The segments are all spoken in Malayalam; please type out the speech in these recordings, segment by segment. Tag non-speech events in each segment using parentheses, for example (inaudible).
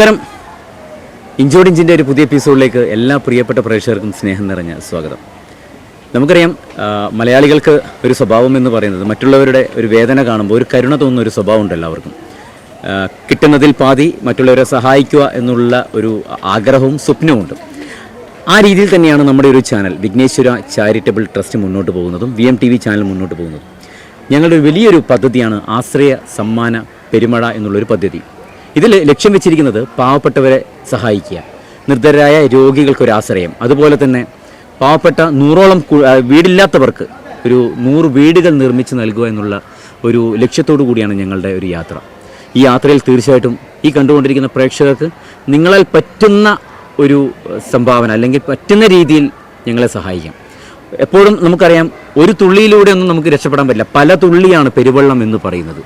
നമസ്കാരം. ഇഞ്ചോടിഞ്ചിന്റെ ഒരു പുതിയ എപ്പിസോഡിലേക്ക് എല്ലാ പ്രിയപ്പെട്ട പ്രേക്ഷകർക്കും സ്നേഹം നിറഞ്ഞ സ്വാഗതം. നമുക്കറിയാം മലയാളികൾക്ക് ഒരു സ്വഭാവം എന്ന് പറയുന്നത് മറ്റുള്ളവരുടെ ഒരു വേദന കാണുമ്പോൾ ഒരു കരുണ തോന്നുന്ന ഒരു സ്വഭാവം ഉണ്ട് എല്ലാവർക്കും. കിട്ടുന്നതിൽ പാതി മറ്റുള്ളവരെ സഹായിക്കുക എന്നുള്ള ഒരു ആഗ്രഹവും സ്വപ്നവുമുണ്ട് ആ രീതിയിൽ തന്നെയാണ് നമ്മുടെ ഒരു ചാനൽ വിഘ്നേശ്വര ചാരിറ്റബിൾ ട്രസ്റ്റ് മുന്നോട്ട് പോകുന്നതും V M T V channel മുന്നോട്ട് പോകുന്നതും. ഞങ്ങളുടെ വലിയൊരു പദ്ധതിയാണ് ആശ്രയ സമ്മാന പെരുമഴ എന്നുള്ളൊരു പദ്ധതി. ഇതിൽ ലക്ഷ്യം വെച്ചിരിക്കുന്നത് പാവപ്പെട്ടവരെ സഹായിക്കുക. നിർദ്ധരായ രോഗികൾക്കൊരു ആശ്രയം അതുപോലെ തന്നെ പാവപ്പെട്ട നൂറോളം വീടില്ലാത്തവർക്ക് ഒരു നൂറ് വീടുകൾ നിർമ്മിച്ച് നൽകുക എന്നുള്ള ഒരു ലക്ഷ്യത്തോടു കൂടിയാണ് ഞങ്ങളുടെ ഒരു യാത്ര. ഈ യാത്രയിൽ തീർച്ചയായിട്ടും ഈ കണ്ടുകൊണ്ടിരിക്കുന്ന പ്രേക്ഷകർക്ക് നിങ്ങളാൽ പറ്റുന്ന ഒരു സംഭാവന അല്ലെങ്കിൽ പറ്റുന്ന രീതിയിൽ ഞങ്ങളെ സഹായിക്കാം. എപ്പോഴും നമുക്കറിയാം ഒരു തുള്ളിയിലൂടെ ഒന്നും നമുക്ക് രക്ഷപ്പെടാൻ പറ്റില്ല. പല തുള്ളിയാണ് പെരുവെള്ളം എന്ന് പറയുന്നത്.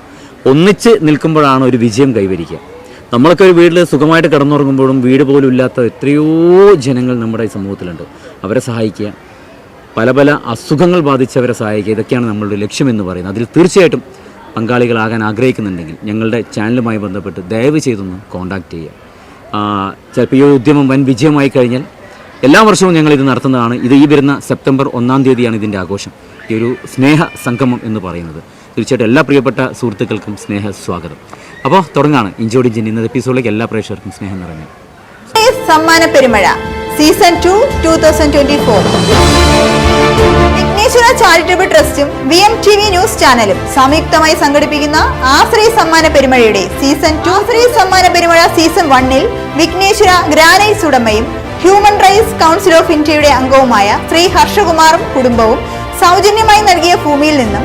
ഒന്നിച്ച് നിൽക്കുമ്പോഴാണ് ഒരു വിജയം കൈവരിക്കുക. നമ്മളൊക്കെ ഒരു വീട്ടിൽ സുഖമായിട്ട് കിടന്നുറങ്ങുമ്പോഴും വീട് പോലും ഇല്ലാത്ത എത്രയോ ജനങ്ങൾ നമ്മുടെ ഈ സമൂഹത്തിലുണ്ട്. അവരെ സഹായിക്കുക പല പല അസുഖങ്ങൾ ബാധിച്ചവരെ സഹായിക്കുക ഇതൊക്കെയാണ് നമ്മളുടെ ലക്ഷ്യമെന്ന് പറയുന്നത്. അതിൽ തീർച്ചയായിട്ടും പങ്കാളികളാകാൻ ആഗ്രഹിക്കുന്നുണ്ടെങ്കിൽ ഞങ്ങളുടെ ചാനലുമായി ബന്ധപ്പെട്ട് ദയവ് ചെയ്തൊന്ന് കോൺടാക്റ്റ് ചെയ്യുക. ചിലപ്പോൾ ഈ ഉദ്യമം വൻ വിജയമായി കഴിഞ്ഞാൽ എല്ലാ വർഷവും ഞങ്ങൾ ഇത് നടത്തുന്നതാണ്. ഇത് ഈ വരുന്ന സെപ്റ്റംബർ ഒന്നാം തീയതിയാണ് ഇതിന്റെ ആഘോഷം. ഈ ഒരു സ്നേഹ സംഗമം എന്ന് പറയുന്നത്. തീർച്ചയായിട്ടും എല്ലാ പ്രിയപ്പെട്ട സുഹൃത്തുക്കൾക്കും സ്നേഹ സ്വാഗതം. അപ്പോൾ തുടങ്ങാണ് ഇഞ്ചോടി ജിൻ ഇന്നത്തെ എപ്പിസോഡിലേക്ക് എല്ലാ പ്രേക്ഷകർക്കും സ്നേഹം നിറഞ്ഞു. സമ്മാന പെരുമഴ season two two thousand twenty four Vighneshwara charitable ട്രസ്റ്റും V M T V news ചാനലും സംയുക്തമായി സംഘടിപ്പിക്കുന്ന ആശ്രയ സമ്മാന പെരുമഴയുടെ സീസൺ ടു ആശ്രയ സമ്മാന പെരുമഴ സീസൺ വണ്ണിൽ വിഘ്നേശ്വര ഗ്രാനൈറ്റ്സ് ഉടമയും ഹ്യൂമൻ റൈറ്റ്സ് കൗൺസിൽ ഓഫ് ഇന്ത്യയുടെ അംഗവുമായ ശ്രീ ഹർഷകുമാറും കുടുംബവും സൗജന്യമായി നൽകിയ ഭൂമിയിൽ നിന്നും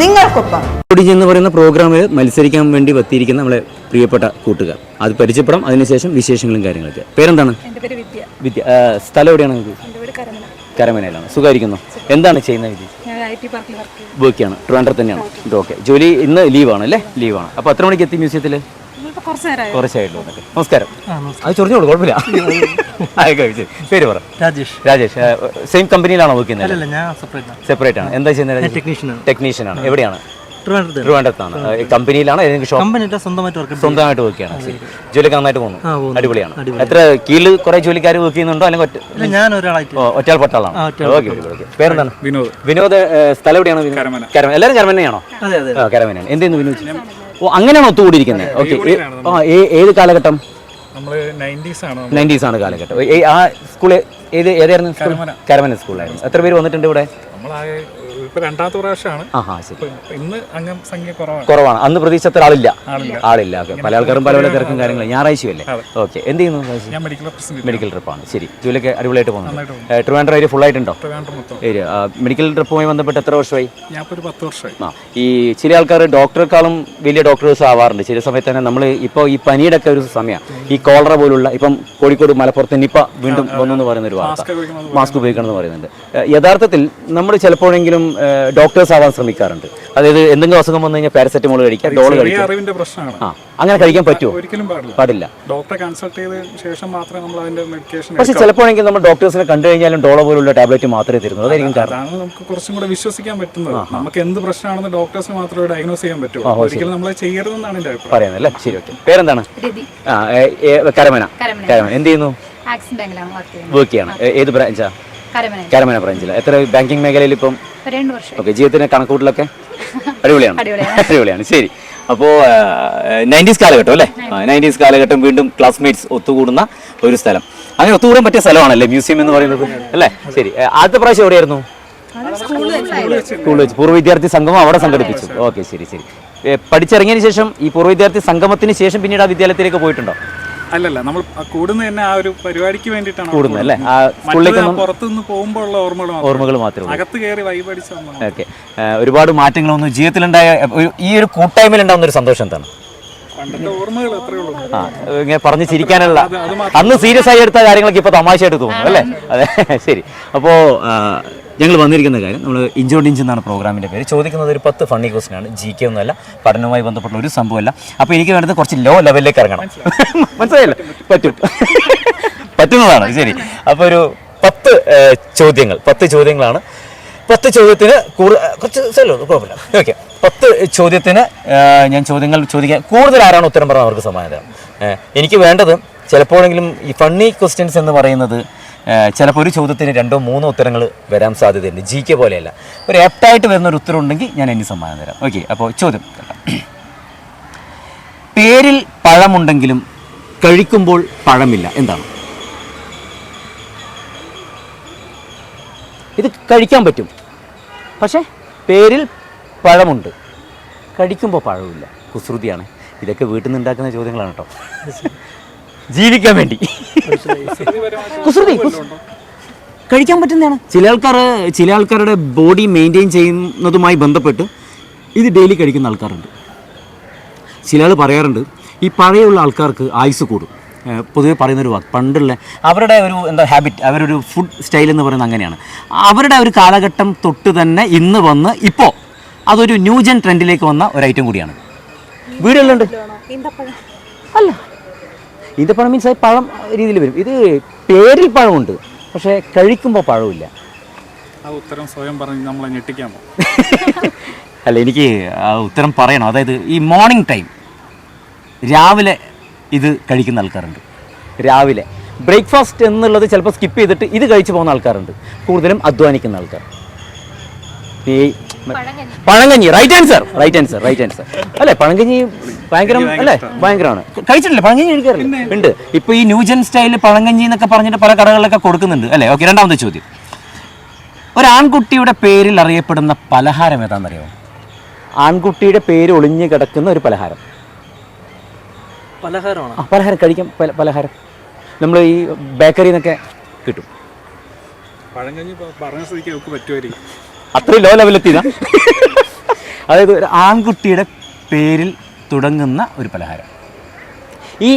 നിങ്ങൾക്കൊപ്പം. എന്ന് പറയുന്ന പ്രോഗ്രാമിൽ മത്സരിക്കാൻ വേണ്ടി എത്തിയിരിക്കുന്ന നമ്മളെ പ്രിയപ്പെട്ട കൂട്ടുകാർ. അത് പരിചയപ്പെടാം. അതിനുശേഷം വിശേഷങ്ങളും കാര്യങ്ങളൊക്കെ. പേരെന്താണ്? എന്റെ പേര് വിദ്യ. വിദ്യ. സ്ഥലം എവിടെയാണ് എന്റെ വീട് കരമന. കരമനയിലാണ്. സുഖമായിരിക്കുന്നു? എന്താണ് ചെയ്യുന്നത് ഇത് ബോക്കിയാണ് ട്രിവാൻഡ്രത്ത് തന്നെയാണ്. ഇത് ഓക്കെ ജോലി ഇന്ന് ലീവാണ് അല്ലേ? ലീവാണ് അപ്പോൾ എത്ര മണിക്ക് എത്തി മ്യൂസിയത്തിൽ കുറച്ചായിട്ടുള്ളൂ നമസ്കാരം. അത് ചൊറിഞ്ഞോളൂ കുഴപ്പമില്ല. (laughs) ആയിക്കോട്ടെ പേര് പറ. രാജേഷ്. രാജേഷ് സെയിം കമ്പനിയിലാണോ വർക്ക് ചെയ്യുന്നത്? ഞാൻ സെപ്പറേറ്റ് ആണ്. എന്താ ചെയ്യുന്നത് ടെക്നീഷ്യൻ ആണ്. എവിടെയാണ്? കമ്പനിയിലാണ് സ്വന്തമായിട്ട് വർക്ക് ചെയ്യണം. നന്നായിട്ട് പോകുന്നു. അടിപൊളിയാണ്. എത്ര കീഴിൽ കുറെ ജോലിക്കാർ വർക്ക് ചെയ്യുന്നുണ്ടോ? അല്ലെങ്കിൽ ഞാൻ ഒറ്റയാൾ പട്ടാളാണ്? ഓക്കെ ഓക്കെ പേരെന്താണ്? വിനോദ്. വിനോദ് സ്ഥലം എവിടെയാണ്? കരമന. എല്ലാവരും കരമനയാണോ? കരമനയാണ്. എന്തെയ്യുന്നു വിനോദ്? ഓ അങ്ങനെയാണ് ഒത്തുകൂടിയിരിക്കുന്നത്. ഓക്കെ ആ ഏത് കാലഘട്ടം? നയന്റീസ് ആണ് കാലഘട്ടം. ആ സ്കൂൾ ഏത് ഏതായിരുന്നു? കരമന. സ്കൂളായിരുന്നു എത്ര പേര് വന്നിട്ടുണ്ട് ഇവിടെ? രണ്ടാമത്തെ പ്രാവശ്യമാണ്. ഇന്ന് അംഗം സംഖ്യ കുറവാണ്. കുറവാണ്. അന്ന് പ്രതീക്ഷിച്ച ആളില്ല. ആളില്ല. ആളില്ല. ഓക്കെ. പല ആൾക്കാരും പല പല തിരക്കും കാര്യങ്ങളും. ഞായറാഴ്ചയല്ലേ? ഓക്കെ. എന്ത് ചെയ്യുന്നു മെഡിക്കൽ ട്രിപ്പാണ് ശരി. ജോലിയൊക്കെ അടിപൊളിയായിട്ട് പോകുന്നു. ട്രിവാൻഡ്രം ഏരിയ. ഫുൾ ആയിട്ടുണ്ടോ മെഡിക്കൽ ട്രിപ്പുമായി ബന്ധപ്പെട്ട് എത്ര വർഷമായി? പത്ത് വർഷമായി. ആ ഈ ചില ആൾക്കാർ ഡോക്ടറെക്കാളും വലിയ ഡോക്ടേഴ്സ് ആവാറുണ്ട്. ചില സമയത്ത് തന്നെ നമ്മൾ ഇപ്പോൾ ഈ പനിയുടെ ഒക്കെ ഒരു സമയമാണ് ഈ കോളറ പോലുള്ള ഇപ്പം കോഴിക്കോട് മലപ്പുറത്ത് നിപ്പ വീണ്ടും വന്നു എന്ന് പറയുന്ന ഒരു വാർത്ത. മാസ്ക് ഉപയോഗിക്കണം എന്ന് പറയുന്നുണ്ട്. യഥാർത്ഥത്തിൽ നമ്മൾ ചിലപ്പോഴെങ്കിലും ഡോക്ടേഴ്സ് ആവാൻ ശ്രമിക്കാറുണ്ട്. അതായത് എന്തെങ്കിലും അസുഖം വന്നു കഴിഞ്ഞാൽ പാരസെറ്റമോൾ കഴിക്കാം ഡോൾ കഴിക്കാം. അറിവിന്റെ പ്രശ്നമാണ്. ആ അങ്ങനെ കഴിക്കാൻ പറ്റുമോ? ഒരിക്കലും പാടില്ല. പാടില്ല. ഡോക്ടറെ കൺസൾട്ട് ചെയ്ത ശേഷം മാത്രമേ നമ്മൾ അതിന്റെ മെഡിക്കേഷൻ പക്ഷേ ചിലപ്പോഴെങ്കിൽ നമ്മൾ ഡോക്ടേഴ്സിനെ കണ്ടു കഴിഞ്ഞാലും ഡോളോ പോലുള്ള ടാബ്ലറ്റ് മാത്രമേ തരുന്നുള്ളൂ. അതായിരിക്കും കാരണം. അതാണ് നമുക്ക് കുറച്ചും കൂടെ വിശ്വസിക്കാൻ പറ്റുന്നത്. നമുക്ക് എന്ത് പ്രശ്നമാണെന്ന് ഡോക്ടേഴ്സിന് മാത്രമേ ഡയഗ്നോസ് ചെയ്യാൻ പറ്റൂ. ഒരിക്കലും നമ്മളെ ചെയ്യരുതെന്നാണ് എന്റെ അഭിപ്രായം. പറയുന്നല്ലേ ശരി ഓക്കെ പേരെന്താണ്? ആ കരമന. കരമന. എന്ത് ചെയ്യുന്നു? വർക്ക് വർക്ക് ചെയ്യാണ്. ഏത് ബ്രാഞ്ചാ കരമന. കരമന ബ്രാഞ്ചിൽ എത്ര ബാങ്കിങ് മേഖലയിൽ ഇപ്പം രണ്ട് വർഷം ഓക്കെ ജീവിതത്തിന്റെ കണക്കൂട്ടിലൊക്കെ അടിപൊളിയാണ്. അടിപൊളിയാണ്. ശരി. അപ്പോ നയന്റീസ് കാലഘട്ടം അല്ലേ? നയന്റീസ്. കാലഘട്ടം വീണ്ടും ക്ലാസ്മേറ്റ്സ് ഒത്തുകൂടുന്ന ഒരു സ്ഥലം. അങ്ങനെ ഒത്തുകൂടാൻ പറ്റിയ സ്ഥലമാണല്ലേ മ്യൂസിയം എന്ന് പറയുന്നത്? അല്ലേ? ശരി. ആദ്യത്തെ പ്രാവശ്യം എവിടെയായിരുന്നു? സ്കൂൾ വെച്ച്. പൂർവ വിദ്യാർത്ഥി സംഗമം അവിടെ സംഘടിപ്പിച്ചു. ഓക്കെ ശരി ശരി. പഠിച്ചിറങ്ങിയതിന് ശേഷം ഈ പൂർവ വിദ്യാർത്ഥി സംഗമത്തിന് ശേഷം പിന്നീട് ആ വിദ്യാലയത്തിലേക്ക് പോയിട്ടുണ്ടോ? അല്ലല്ല നമ്മൾ കൂടുന്ന തന്നെ ആ ഒരു പരിപാടിക്ക് വേണ്ടിയിട്ടാണ് കൂടുന്നത് അല്ലേ? ആ സ്കൂളിലേക്കൊന്നും പുറത്തുനിന്ന് പോകുമ്പോൾ ഉള്ള ഓർമ്മകൾ ഓർമ്മകൾ മാത്രമേ അകത്ത് കയറി വൈബടിച്ച് ഓക്കെ. ഒരുപാട് മാറ്റങ്ങളൊന്നും ജീവിതത്തിലുണ്ടായ ഈ ഒരു കൂട്ടായ്മയിൽ ഉണ്ടാകുന്ന ഒരു സന്തോഷം എന്താണ്? ഇങ്ങനെ പറഞ്ഞ് ചിരിക്കാനുള്ള. അന്ന് സീരിയസ് ആയി എടുത്ത കാര്യങ്ങളൊക്കെ ഇപ്പോൾ തമാശയായിട്ട് തോന്നുന്നു അല്ലേ? അതെ ശരി. അപ്പോൾ ഞങ്ങൾ വന്നിരിക്കുന്ന കാര്യം നമ്മൾ ഇഞ്ചോട് ഇഞ്ച് എന്നാണ് പ്രോഗ്രാമിന്റെ പേര്. ചോദിക്കുന്നത് ഒരു പത്ത് ഫണ്ണി ക്വസ്റ്റൻ ആണ്. ജി കെ ഒന്നുമല്ല പഠനവുമായി ബന്ധപ്പെട്ട ഒരു സംഭവമല്ല. അപ്പോൾ എനിക്ക് വേണ്ടത് കുറച്ച് ലോ ലെവലിലേക്ക് ഇറങ്ങണം. മനസ്സിലായില്ല? പറ്റും. പറ്റുന്നതാണ് ശരി. അപ്പോൾ ഒരു പത്ത് ചോദ്യങ്ങൾ. പത്ത് ചോദ്യങ്ങളാണ്. പത്ത് ചോദ്യത്തിന് കൂടുതൽ കുറച്ച് സ്ഥലമോ കുഴപ്പമില്ല. ഓക്കെ പത്ത് ചോദ്യത്തിന് ഞാൻ ചോദ്യങ്ങൾ ചോദിക്കാൻ കൂടുതൽ ആരാണ് ഉത്തരം പറഞ്ഞാൽ അവർക്ക് സമ്മാനം തരാം എനിക്ക് വേണ്ടത് ചിലപ്പോഴെങ്കിലും ഈ ഫണ്ണി ക്വസ്റ്റ്യൻസ് എന്ന് പറയുന്നത് ചിലപ്പോൾ ഒരു ചോദ്യത്തിന് രണ്ടോ മൂന്നോ ഉത്തരങ്ങൾ വരാൻ സാധ്യതയുണ്ട്. ജി കെ പോലെയല്ല. ഒരു ആപ്റ്റായിട്ട് വരുന്ന ഒരു ഉത്തരം ഉണ്ടെങ്കിൽ ഞാൻ എനിക്ക് സമ്മാനം തരാം. ഓക്കെ അപ്പോൾ ചോദ്യം. പേരിൽ പഴമുണ്ടെങ്കിലും കഴിക്കുമ്പോൾ പഴമില്ല. എന്താണ്? ഇത് കഴിക്കാൻ പറ്റും. പക്ഷേ പേരിൽ പഴമുണ്ട്. കഴിക്കുമ്പോൾ പഴമില്ല കുസൃതിയാണ്. ഇതൊക്കെ വീട്ടിൽ നിന്ന് ഉണ്ടാക്കുന്ന ചോദ്യങ്ങളാണ് കേട്ടോ. ജീവിക്കാൻ വേണ്ടി. കുസൃതി കുസ്- കഴിക്കാൻ പറ്റുന്നതാണ്. ചില ആൾക്കാർ ചില ആൾക്കാരുടെ ബോഡി മെയിന്റെയിൻ ചെയ്യുന്നതുമായി ബന്ധപ്പെട്ട് ഇത് ഡെയിലി കഴിക്കുന്ന ആൾക്കാരുണ്ട്. ചില ആൾ പറയാറുണ്ട് ഈ പഴയുള്ള ആൾക്കാർക്ക് ആയുസ് കൂടും. പൊതുവെ പറയുന്നൊരു വാക്ക് പണ്ടുള്ള അവരുടെ ഒരു എന്താ ഹാബിറ്റ് അവരൊരു ഫുഡ് സ്റ്റൈൽ എന്ന് പറയുന്നത് അങ്ങനെയാണ്. അവരുടെ ഒരു കാലഘട്ടം തൊട്ട് തന്നെ ഇന്ന് വന്ന് ഇപ്പോൾ അതൊരു ന്യൂജൻ ട്രെൻഡിലേക്ക് വന്ന ഒരു ഐറ്റം കൂടിയാണ്. വീടുകളിലുണ്ട്? അല്ല. ഈന്തപ്പഴം മീൻസ് പഴം രീതിയിൽ വരും. ഇത് പേരിൽ പഴമുണ്ട്. പക്ഷേ കഴിക്കുമ്പോൾ പഴമില്ല ആ ഉത്തരം സ്വയം പറഞ്ഞ് നമ്മളെ ഞെട്ടിക്കാമോ? (laughs) അല്ല എനിക്ക് ആ ഉത്തരം പറയണം. അതായത് ഈ മോർണിംഗ് ടൈം രാവിലെ ഇത് കഴിക്കുന്ന ആൾക്കാരുണ്ട്. രാവിലെ. ബ്രേക്ക്ഫാസ്റ്റ് എന്നുള്ളത് ചിലപ്പോൾ സ്കിപ്പ് ചെയ്തിട്ട് ഇത് കഴിച്ചു പോകുന്ന ആൾക്കാരുണ്ട്. കൂടുതലും അധ്വാനിക്കുന്ന ആൾക്കാർ. ഈ പഴങ്കഞ്ഞി. Right answer right answer right answer അല്ലേ പഴങ്കഞ്ഞി ഭയങ്കര അല്ലേ? ഭയങ്കരമാണ്. കഴിച്ചിട്ടില്ല? പഴങ്കഞ്ഞി കഴിക്കാറില്ല? ഉണ്ട്. ഇപ്പൊ ഈ ന്യൂജൻ സ്റ്റൈലിൽ പഴങ്കഞ്ഞി എന്നൊക്കെ പറഞ്ഞിട്ട് പല കടകളിലൊക്കെ കൊടുക്കുന്നുണ്ട് അല്ലേ? ഓക്കെ രണ്ടാമത്തെ ചോദ്യം. ഒരു ആൺകുട്ടിയുടെ പേരിൽ അറിയപ്പെടുന്ന പലഹാരം ഏതാണെന്നറിയാമോ? ആൺകുട്ടിയുടെ പേര് ഒളിഞ്ഞു കിടക്കുന്ന ഒരു പലഹാരം. പലഹാരമാണ്? പലഹാരം കഴിക്കാം. പലഹാരം. നമ്മൾ ഈ ബേക്കറിയിൽ നിന്നൊക്കെ കിട്ടും. പഴങ്കഞ്ഞി പറഞ്ഞ സ്ഥിതിക്ക് പറ്റുമായിരിക്കും. അത്രയും ലോ ലെവലെത്തിയതാ (laughs) അതായത് ഒരു ആൺകുട്ടിയുടെ പേരിൽ തുടങ്ങുന്ന ഒരു പലഹാരം. ഈ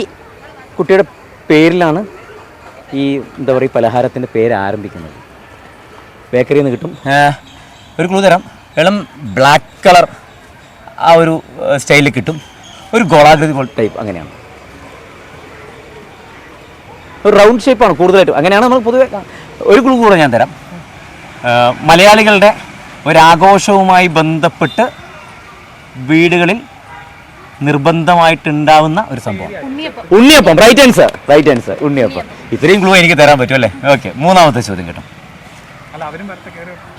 കുട്ടിയുടെ പേരിലാണ് ഈ എന്താ പറയുക പലഹാരത്തിന്റെ പേര് ആരംഭിക്കുന്നത്. ബേക്കറിയിൽ നിന്ന് കിട്ടും. ഒരു ക്ലൂ തരാം. ഇളം ബ്ലാക്ക് കളർ ആ ഒരു സ്റ്റൈലിൽ കിട്ടും. ഒരു ഗോളാകൃതി പോലെ ടൈപ്പ് അങ്ങനെയാണ്. ഒരു റൗണ്ട് ഷേപ്പാണ് കൂടുതലായിട്ടും. അങ്ങനെയാണ് നമ്മൾ പൊതുവെ ഒരു ക്ലൂ കൂടെ ഞാൻ തരാം. മലയാളികളുടെ ഒരാഘോഷവുമായി ബന്ധപ്പെട്ട് വീടുകളിൽ നിർബന്ധമായിട്ടുണ്ടാവുന്ന ഒരു സംഭവം. ഉണ്ണിയപ്പം. റൈറ്റ് ആൻസർ റൈറ്റ് ആൻസർ ഉണ്ണിയപ്പം. ഇത്രയും ക്ലൂ എനിക്ക് തരാൻ പറ്റും അല്ലേ? ഓക്കെ മൂന്നാമത്തെ ചോദ്യം കേട്ടോ.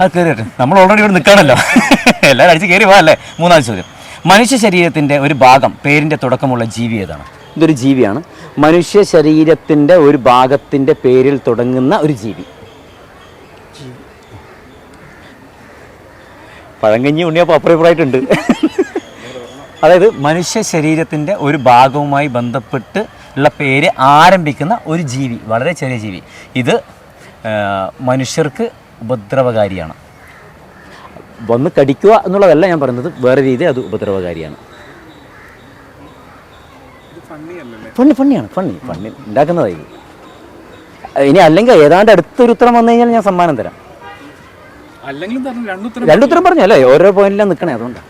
അത് കയറി നമ്മൾ ഓൾറെഡി ഇവിടെ നിൽക്കണല്ലോ. എല്ലാവരും അടിച്ച് കയറി പോകാം അല്ലേ? മൂന്നാമത്തെ ചോദ്യം. മനുഷ്യ ശരീരത്തിന്റെ ഒരു ഭാഗം പേരിന്റെ തുടക്കമുള്ള ജീവി ഏതാണ്? ഇതൊരു ജീവിയാണ്. മനുഷ്യ ശരീരത്തിന്റെ ഒരു ഭാഗത്തിന്റെ പേരിൽ തുടങ്ങുന്ന ഒരു ജീവി. പഴങ്കഞ്ഞി ഉണ്ണിയപ്പം അപ്പുറപ്പുറമായിട്ടുണ്ട് അതായത് മനുഷ്യ ശരീരത്തിന്റെ ഒരു ഭാഗവുമായി ബന്ധപ്പെട്ട് ഉള്ള പേര് ആരംഭിക്കുന്ന ഒരു ജീവി വളരെ ചെറിയ ജീവി. ഇത് മനുഷ്യർക്ക് ഉപദ്രവകാരിയാണ്. വന്ന് കടിക്കുക എന്നുള്ളതല്ല ഞാൻ പറയുന്നത് വേറെ രീതി അത് ഉപദ്രവകാരിയാണ്. ഫണ്ണി ഫണ്ണിയാണ് ഫണ്ണി ഫണ്ണി ഉണ്ടാക്കുന്നതായി ഇനി അല്ലെങ്കിൽ ഏതാണ്ട് അടുത്തൊരു ഉത്തരം വന്നു കഴിഞ്ഞാൽ ഞാൻ സമ്മാനം തരാം. രണ്ടുത്തരം പറഞ്ഞല്ലേ ഓരോ പോയിന്റിലാണ് നിൽക്കണേ അതുകൊണ്ടാണ്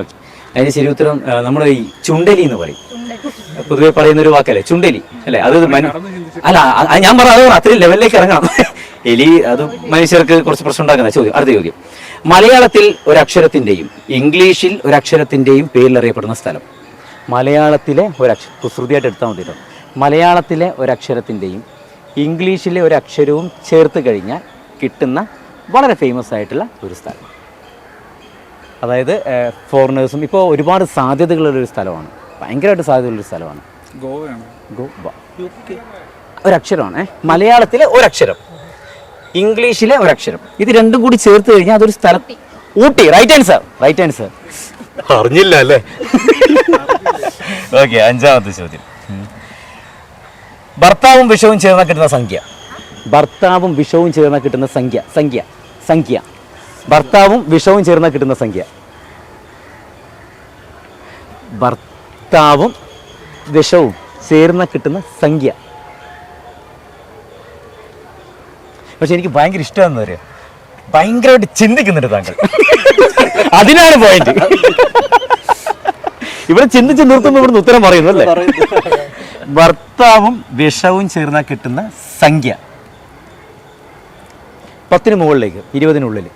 ഓക്കെ. അതിന് ശരി ഉത്തരം നമ്മൾ ഈ ചുണ്ടലി എന്ന് പറയും. പൊതുവെ പറയുന്ന ഒരു വാക്കല്ലേ? ചുണ്ടലി. അല്ലേ? അത് അല്ല ഞാൻ പറഞ്ഞു അത്രയും ലെവലിലേക്ക് ഇറങ്ങണം. (laughs) എലി അത് മനുഷ്യർക്ക് കുറച്ച് പ്രശ്നം ഉണ്ടാക്കുന്ന ചോദ്യം അടുത്ത ചോദ്യം. മലയാളത്തിൽ ഒരക്ഷരത്തിന്റെയും ഇംഗ്ലീഷിൽ ഒരക്ഷരത്തിന്റെയും പേരിൽ അറിയപ്പെടുന്ന സ്ഥലം. മലയാളത്തിലെ ഒരക്ഷ കുസൃതിയായിട്ട് എടുത്താൽ മതി മലയാളത്തിലെ ഒരക്ഷരത്തിന്റെയും ഇംഗ്ലീഷിലെ ഒരു അക്ഷരവും ചേർത്ത് കഴിഞ്ഞാൽ കിട്ടുന്ന വളരെ ഫേമസ് ആയിട്ടുള്ള ഒരു സ്ഥലം. അതായത് ഫോറിനേഴ്സും ഇപ്പോൾ ഒരുപാട് സാധ്യതകളുള്ളൊരു സ്ഥലമാണ്. ഭയങ്കരമായിട്ട് സാധ്യതയുള്ളൊരു സ്ഥലമാണ്. ഗോവയാണ്. ഗോവ ഒരക്ഷരമാണ്? മലയാളത്തിലെ ഒരക്ഷരം. ഇംഗ്ലീഷിലെ ഒരക്ഷരം. ഇത് രണ്ടും കൂടി ചേർത്ത് കഴിഞ്ഞാൽ അതൊരു സ്ഥലം. Ooty. Right answer right answer അറിഞ്ഞില്ല അല്ലേ? (laughs) ഓക്കെ അഞ്ചാമത്തെ ചോദ്യം. ഭർത്താവും വിഷവും ചേർന്ന കിട്ടുന്ന സംഖ്യ. ഭർത്താവും വിഷവും ചേർന്ന കിട്ടുന്ന സംഖ്യ. സംഖ്യ. സംഖ്യ. ഭർത്താവും വിഷവും ചേർന്ന കിട്ടുന്ന സംഖ്യ. ഭർത്താവും വിഷവും ചേർന്ന കിട്ടുന്ന സംഖ്യ. പക്ഷെ എനിക്ക് ഭയങ്കര ഇഷ്ടമാണെന്ന് പറയാം. ഭയങ്കരമായിട്ട് ചിന്തിക്കുന്നുണ്ട് താങ്കൾ. അതിനാണ് പോയിന്റ് ഇവിടെ ചിന്തിച്ച് നിർത്തുമ്പോൾ ഇവിടുന്ന് ഉത്തരം പറയുന്നു അല്ലേ? ഭർത്താവും വിഷവും ചേർന്നാൽ കിട്ടുന്ന സംഖ്യ. പത്തിന് മുകളിലേക്ക് ഇരുപതിനുള്ളിൽ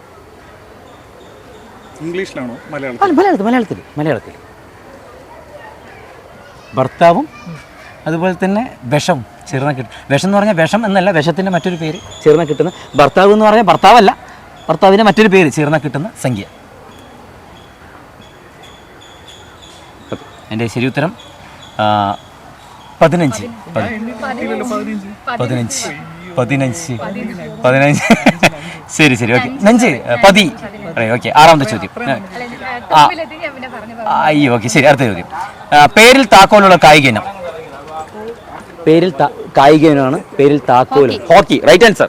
ഇംഗ്ലീഷിലാണോ? മലയാളം മലയാളത്തിൽ മലയാളത്തിൽ മലയാളത്തിൽ ഭർത്താവും അതുപോലെ തന്നെ വിഷം ചേർന്ന കിട്ടും വിഷം എന്ന് പറഞ്ഞാൽ വിഷം എന്നല്ല വിഷത്തിന്റെ മറ്റൊരു പേര് ചേർന്ന കിട്ടുന്ന ഭർത്താവ് എന്ന് പറഞ്ഞാൽ ഭർത്താവല്ല ഭർത്താവിന്റെ മറ്റൊരു പേര് ചേർന്ന കിട്ടുന്ന സംഖ്യ. എന്റെ ശരി ഉത്തരം പതിനഞ്ച്. പതി- പതിനഞ്ച്. പതിനഞ്ച്. പതിനഞ്ച്. ശരി ശരി. ഓക്കെ. നഞ്ച് പതി. ഓക്കെ. ആറാമത്തെ ചോദ്യം. ആ. അയ്യോ ഓക്കെ. ശരി അടുത്ത ചോദ്യം. പേരിൽ താക്കോലുള്ള കായിക ഇനം. പേരിൽ താ- കായിക ഇനമാണ്. പേരിൽ താക്കോൽ hockey. Right answer.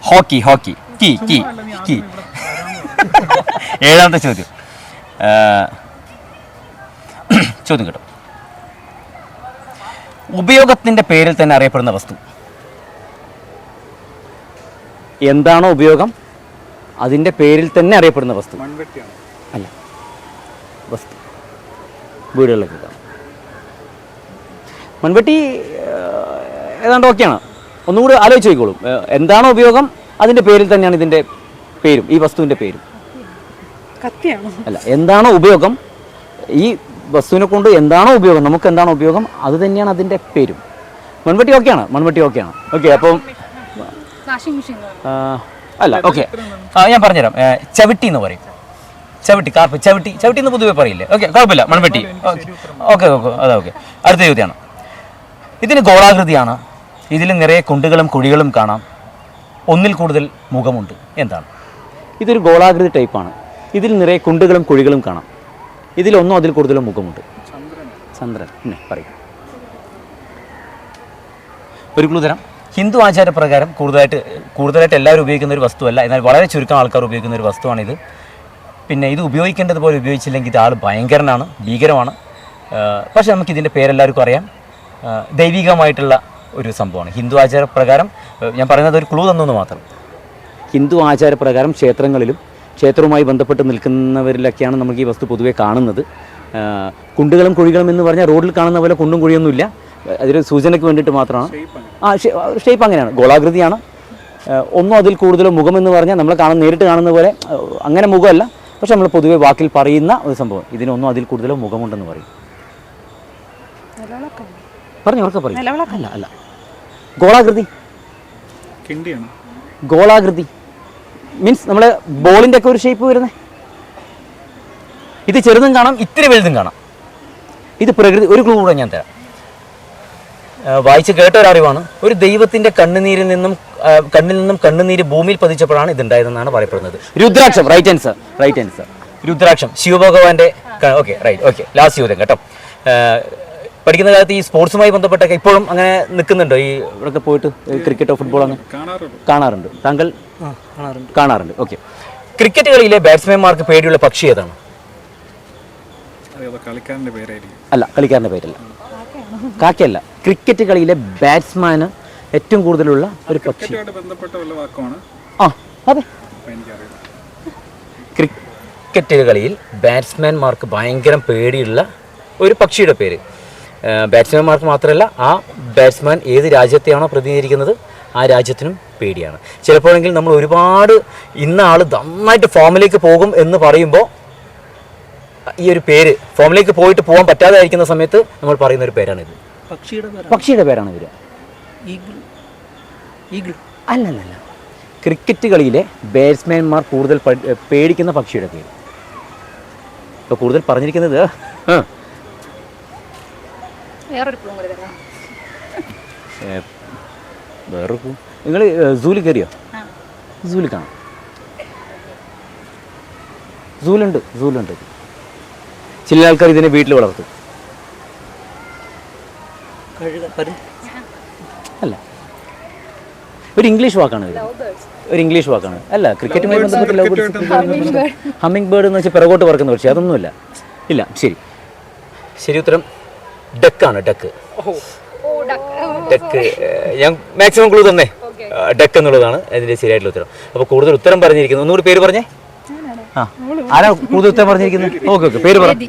Hockey hockey. Key key key. ഏഴാമത്തെ ചോദ്യം. ചോദ്യം കേട്ടോ. ഉപയോഗത്തിന്റെ പേരിൽ തന്നെ അറിയപ്പെടുന്ന വസ്തു. എന്താണോ ഉപയോഗം? അതിന്റെ പേരിൽ തന്നെ അറിയപ്പെടുന്ന വസ്തു. അല്ല. വസ്തു. വീടുകളിലൊക്കെ കാണാം മൺവെട്ടി ഏതാണ്ട് ഓക്കെയാണ്. ഒന്നുകൂടി ആലോചിച്ച് നോക്കിക്കോളും. എന്താണോ ഉപയോഗം? അതിന്റെ പേരിൽ തന്നെയാണ് ഇതിന്റെ പേരും ഈ വസ്തുവിന്റെ പേരും. കത്തിയാണോ. അല്ല എന്താണോ ഉപയോഗം? ഈ വസ്തുവിനെ കൊണ്ട് എന്താണോ ഉപയോഗം നമുക്ക് എന്താണോ ഉപയോഗം? അത് തന്നെയാണ് അതിന്റെ പേരും. മൺവെട്ടി ഓക്കെയാണ്? മൺവെട്ടി ഓക്കെയാണ്? ഓക്കെ അപ്പം വാഷിംഗ് മെഷീൻ ആ, അല്ല ഓക്കെ. ഞാൻ പറഞ്ഞുതരാം. ചവിട്ടി എന്ന് പറയും. ചവിട്ടി കാർപ്പ് ചവിട്ടി ചവിട്ടി എന്ന് പൊതുവെ പറയില്ലേ? ഓക്കെ കുഴപ്പമില്ല മൺവെട്ടി. ഓക്കെ ഓക്കെ അതെ ഓക്കെ. അടുത്ത ചോദ്യമാണ്. ഇതിന് ഗോളാകൃതിയാണ്. ഇതിൽ നിറയെ കുണ്ടുകളും കുഴികളും കാണാം. ഒന്നിൽ കൂടുതൽ മുഖമുണ്ട്. എന്താണ്? ഇതൊരു ഗോളാകൃതി ടൈപ്പാണ്. ഇതിൽ നിറയെ കുണ്ടുകളും കുഴികളും കാണാം. ഇതിൽ ഒന്നോ അതിൽ കൂടുതലും മുഖമുണ്ട്. ചന്ദ്രൻ. പിന്നെ പറയും. ഒരു ക്ലൂ തരാം. ഹിന്ദു ആചാരപ്രകാരം കൂടുതലായിട്ട് കൂടുതലായിട്ട് എല്ലാവരും ഉപയോഗിക്കുന്ന ഒരു വസ്തുവല്ല. എന്നാൽ വളരെ ചുരുക്കം ആൾക്കാർ ഉപയോഗിക്കുന്ന ഒരു വസ്തുവാണിത്. പിന്നെ ഇത് ഉപയോഗിക്കേണ്ടതുപോലെ ഉപയോഗിച്ചില്ലെങ്കിൽ ഇത് ആൾ ഭയങ്കരനാണ് ഭീകരമാണ്. പക്ഷേ നമുക്ക് ഇതിന്റെ പേരെല്ലാവർക്കും അറിയാം. ദൈവികമായിട്ടുള്ള ഒരു സംഭവമാണ്. ഹിന്ദു ആചാരപ്രകാരം ഞാൻ പറയുന്നത് ഒരു ക്ലൂ തന്നു മാത്രം. ഹിന്ദു ആചാരപ്രകാരം ക്ഷേത്രങ്ങളിലും ക്ഷേത്രവുമായി ബന്ധപ്പെട്ട് നിൽക്കുന്നവരിലൊക്കെയാണ് നമുക്ക് ഈ വസ്തു പൊതുവേ കാണുന്നത്. കുണ്ടുകളും കുഴികളും എന്ന് പറഞ്ഞാൽ റോഡിൽ കാണുന്ന പോലെ കുണ്ടും കുഴിയൊന്നുമില്ല. അതൊരു സൂചനയ്ക്ക് വേണ്ടിയിട്ട് മാത്രമാണ്. ആ ഷേപ്പ് അങ്ങനെയാണ്. ഗോളാകൃതിയാണ്. ഒന്നും അതിൽ കൂടുതലോ മുഖം എന്ന് പറഞ്ഞാൽ നമ്മൾ കാണുന്ന നേരിട്ട് കാണുന്ന പോലെ അങ്ങനെ മുഖമല്ല. പക്ഷെ നമ്മൾ പൊതുവെ വാക്കിൽ പറയുന്ന ഒരു സംഭവം. ഇതിനൊന്നും അതിൽ കൂടുതലോ മുഖമുണ്ടെന്ന് പറയും. പറഞ്ഞു അവർക്ക് പറയും. അല്ല അല്ല. ഗോളാകൃതി. കിണ്ടിയാണ്. ഗോളാകൃതി. മീൻസ് നമ്മളെ ബോളിന്റെ ഒക്കെ ഒരു ഷേപ്പ് വരുന്നത് ഇത് ചെറുതും കാണാം ഇത്തിരി വലുതും കാണാം. ഇത് പ്രകൃതി ഒരു ക്ലൂ കൂടെ ഞാൻ തരാം. വായിച്ച് കേട്ട ഒരു അറിവാണ്. ഒരു ദൈവത്തിന്റെ കണ്ണുനീരിൽ നിന്നും കണ്ണിൽ നിന്നും കണ്ണുനീര് ഭൂമിയിൽ പതിച്ചപ്പോഴാണ് ഇതുണ്ടായതെന്നാണ് പറയപ്പെടുന്നത്. രുദ്രാക്ഷം റൈറ്റ് ആൻസർ റൈറ്റ് ആൻസർ രുദ്രാക്ഷം ശിവഭഗവാന്റെ ഓക്കെ റൈറ്റ് ഓക്കെ ലാസ്റ്റ് ചോദ്യം കേട്ടോ. പഠിക്കുന്ന കാലത്ത് ഈ സ്പോർട്സുമായി ബന്ധപ്പെട്ടൊക്കെ ഇപ്പോഴും അങ്ങനെ നിൽക്കുന്നുണ്ടോ? ഈ ഇവിടെയൊക്കെ പോയിട്ട് ക്രിക്കറ്റോ ഫുട്ബോളോ അങ്ങനെ കാണാറുണ്ട്. താങ്കൾ കാണാറുണ്ട്. ഓക്കെ. ക്രിക്കറ്റ് കളിയിലെ ബാറ്റ്സ്മാൻമാർക്ക് പേടിയുള്ള പക്ഷി ഏതാണ്? അല്ല കളിക്കാരന്റെ പേരല്ല. കാക്കയല്ല. ക്രിക്കറ്റ് കളിയിലെ ബാറ്റ്സ്മാന് ഏറ്റവും കൂടുതലുള്ള ഒരു പക്ഷി. ആ അതെ. ക്രിക്കറ്റ് കളിയിൽ ബാറ്റ്സ്മാൻമാർക്ക് ഭയങ്കര പേടിയുള്ള ഒരു പക്ഷിയുടെ പേര്. ബാറ്റ്സ്മാൻമാർക്ക് മാത്രമല്ല ആ ബാറ്റ്സ്മാൻ ഏത് രാജ്യത്തെയാണോ പ്രതിനിധീകരിക്കുന്നത് ആ രാജ്യത്തിനും പേടിയാണ്. ചിലപ്പോഴെങ്കിൽ നമ്മൾ ഒരുപാട് ഇന്ന ആൾ നന്നായിട്ട് ഫോമിലേക്ക് പോകും എന്ന് പറയുമ്പോൾ ഈ ഒരു പേര് ഫോമിലേക്ക് പോയിട്ട് പോകാൻ പറ്റാതെ ആയിരിക്കുന്ന സമയത്ത് നമ്മൾ പറയുന്ന ഒരു പേരാണ് ഇത്. പക്ഷിയുടെ പേരാണ്. ഇവർ. അല്ലല്ല ക്രിക്കറ്റ് കളിയിലെ ബാറ്റ്സ്മാൻമാർ കൂടുതൽ പേടിക്കുന്ന പക്ഷിയുടെ പേര്. ഇപ്പോൾ കൂടുതൽ പറഞ്ഞിരിക്കുന്നത് ആ വേറൊരു വേറൊരു നിങ്ങൾ സൂൽ കയറിയോ? സൂൽ കാണാം. സൂലുണ്ട് സൂലുണ്ട്. ചില ആൾക്കാർ ഇതിനെ വീട്ടിൽ വളർത്തും. അല്ല. ഒരു ഇംഗ്ലീഷ് വാക്കാണ് ഇത്. ഒരു ഇംഗ്ലീഷ് വാക്കാണ്. അല്ല ക്രിക്കറ്റുമായി ബന്ധപ്പെട്ട് ലവ് ബേർഡ്സ് ഹമ്മിങ് ബേർഡ് എന്ന് വെച്ചാൽ പിറകോട്ട് പറക്കുന്ന പക്ഷേ അതൊന്നുമില്ല. ഇല്ല ശരി. ശരി ഉത്തരം ഡക്കാണ് ഡക്ക്. ഡക്ക്. ഞാൻ മാക്സിമം ക്ലൂ തന്നെ. ഡക്ക് എന്നുള്ളതാണ് അതിന്റെ ശരിയായിട്ടുള്ള ഉത്തരം. അപ്പോൾ കൂടുതൽ ഉത്തരം പറഞ്ഞിരിക്കുന്നു. ഒന്നുകൂടി പേര് പറഞ്ഞേ? ആ. ആരാ കൂടുതൽ ഉത്തരം പറഞ്ഞിരിക്കുന്നത്? (laughs) ഓക്കെ ഓക്കെ പേര് പറഞ്ഞു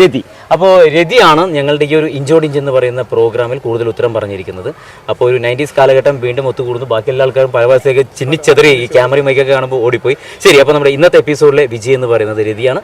രതി. അപ്പോൾ രതിയാണ് ഞങ്ങളുടെ ഈ ഒരു ഇഞ്ചോട് ഇഞ്ച് എന്ന് പറയുന്ന പ്രോഗ്രാമിൽ കൂടുതൽ ഉത്തരം പറഞ്ഞിരിക്കുന്നത്. അപ്പോൾ ഒരു നയന്റീസ് കാലഘട്ടം വീണ്ടും ഒത്തുകൂടുന്നു. ബാക്കി എല്ലാ ആൾക്കാരും പല ഭാഗത്തേക്ക് ചിന്നിച്ചെതറി ഈ ക്യാമറയും മൈക്കൊക്കെ കാണുമ്പോൾ ഓടിപ്പോയി. ശരി അപ്പോൾ നമ്മുടെ ഇന്നത്തെ എപ്പിസോഡിലെ വിജയ് എന്ന് പറയുന്നത് രതിയാണ്.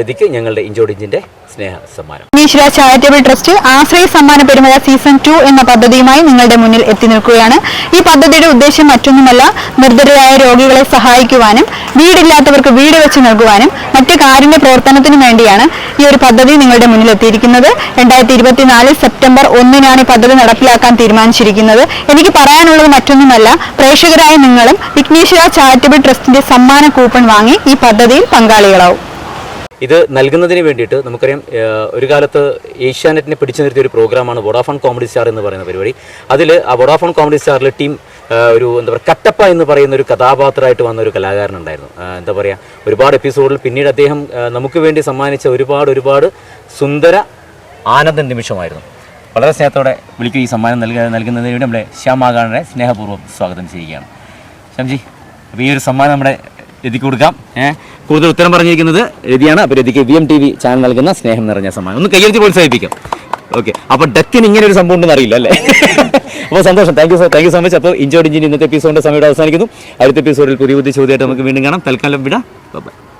രതിക്ക് ഞങ്ങളുടെ ഇഞ്ചോട് ഇഞ്ചിന്റെ സ്നേഹ സമ്മാനം. വിഘ്നേശ്വര ചാരിറ്റബിൾ ട്രസ്റ്റ് ആശ്രയ സമ്മാന പെരുമഴ സീസൺ ടു എന്ന പദ്ധതിയുമായി നിങ്ങളുടെ മുന്നിൽ എത്തി നിൽക്കുകയാണ്. ഈ പദ്ധതിയുടെ ഉദ്ദേശം മറ്റൊന്നുമല്ല നിർദ്ധരായ രോഗികളെ സഹായിക്കുവാനും വീടില്ലാത്തവർക്ക് വീട് വെച്ച് നൽകുവാനും മറ്റ് കാരുണ്യ പ്രവർത്തനത്തിനു വേണ്ടിയാണ് ഈ ഒരു പദ്ധതി നിങ്ങളുടെ മുന്നിൽ എത്തിയിരിക്കുന്നത്. രണ്ടായിരത്തി ഇരുപത്തിനാല് സെപ്റ്റംബർ ഒന്നിനാണ് ഈ പദ്ധതി നടപ്പിലാക്കാൻ തീരുമാനിച്ചിരിക്കുന്നത്. എനിക്ക് പറയാനുള്ളത് മറ്റൊന്നുമല്ല പ്രേക്ഷകരായ നിങ്ങളും വിഘ്നേശ്വര ചാരിറ്റബിൾ ട്രസ്റ്റിന്റെ സമ്മാന കൂപ്പൺ വാങ്ങി ഈ പദ്ധതിയിൽ പങ്കാളികളാവും. ഇത് നൽകുന്നതിന് വേണ്ടിയിട്ട് നമുക്കറിയാം ഒരു കാലത്ത് ഏഷ്യാനെറ്റിനെ പിടിച്ചു നിർത്തിയ ഒരു പ്രോഗ്രാമാണ് വോഡാഫോൺ കോമഡി സ്റ്റാർ എന്ന് പറയുന്ന പരിപാടി. അതിൽ ആ വോഡാഫോൺ കോമഡി സ്റ്റാറിൽ ടീം ഒരു എന്താ പറയുക കട്ടപ്പ എന്ന് പറയുന്ന ഒരു കഥാപാത്രമായിട്ട് വന്ന ഒരു കലാകാരനുണ്ടായിരുന്നു എന്താ പറയുക ഒരുപാട് എപ്പിസോഡിൽ പിന്നീട് അദ്ദേഹം നമുക്ക് വേണ്ടി സമ്മാനിച്ച ഒരുപാട് ഒരുപാട് സുന്ദര ആനന്ദ നിമിഷമായിരുന്നു. വളരെ സ്നേഹത്തോടെ വിളിക്കും ഈ സമ്മാനം നൽകുക നൽകുന്നതിന് വേണ്ടി നമ്മുടെ ശ്യാമാകാരനെ സ്നേഹപൂർവം സ്വാഗതം ചെയ്യുകയാണ്. ശ്യാംജി അപ്പോൾ ഈ ഒരു സമ്മാനം നമ്മുടെ രതിക്ക് കൊടുക്കാം. കൂടുതൽ ഉത്തരം പറഞ്ഞിരിക്കുന്നത് രതിയാണ് അപ്പോൾ രതിക്ക് V M T V channel നൽകുന്ന സ്നേഹം നിറഞ്ഞ സമ്മാനം. ഒന്ന് കയ്യടിച്ച് പ്രോത്സാഹിപ്പിക്കാം. ഓക്കെ അപ്പോൾ ഡക്കിന് ഇങ്ങനെ ഒരു സംഭവം ഉണ്ടെന്ന് അറിയില്ല അല്ലേ? (laughs) അപ്പോൾ സന്തോഷം. Thank you so thank you so much അപ്പോൾ ഇഞ്ചോട് ഇഞ്ചിൻ ഇന്നത്തെ എപ്പിസോഡിന്റെ സമയം അവസാനിക്കുന്നു. അടുത്ത എപ്പിസോഡിൽ പുതിയ പുതിയ ചോദ്യമായിട്ട് നമുക്ക് വീണ്ടും കാണാം. തൽക്കാലം വിടാം. ബൈ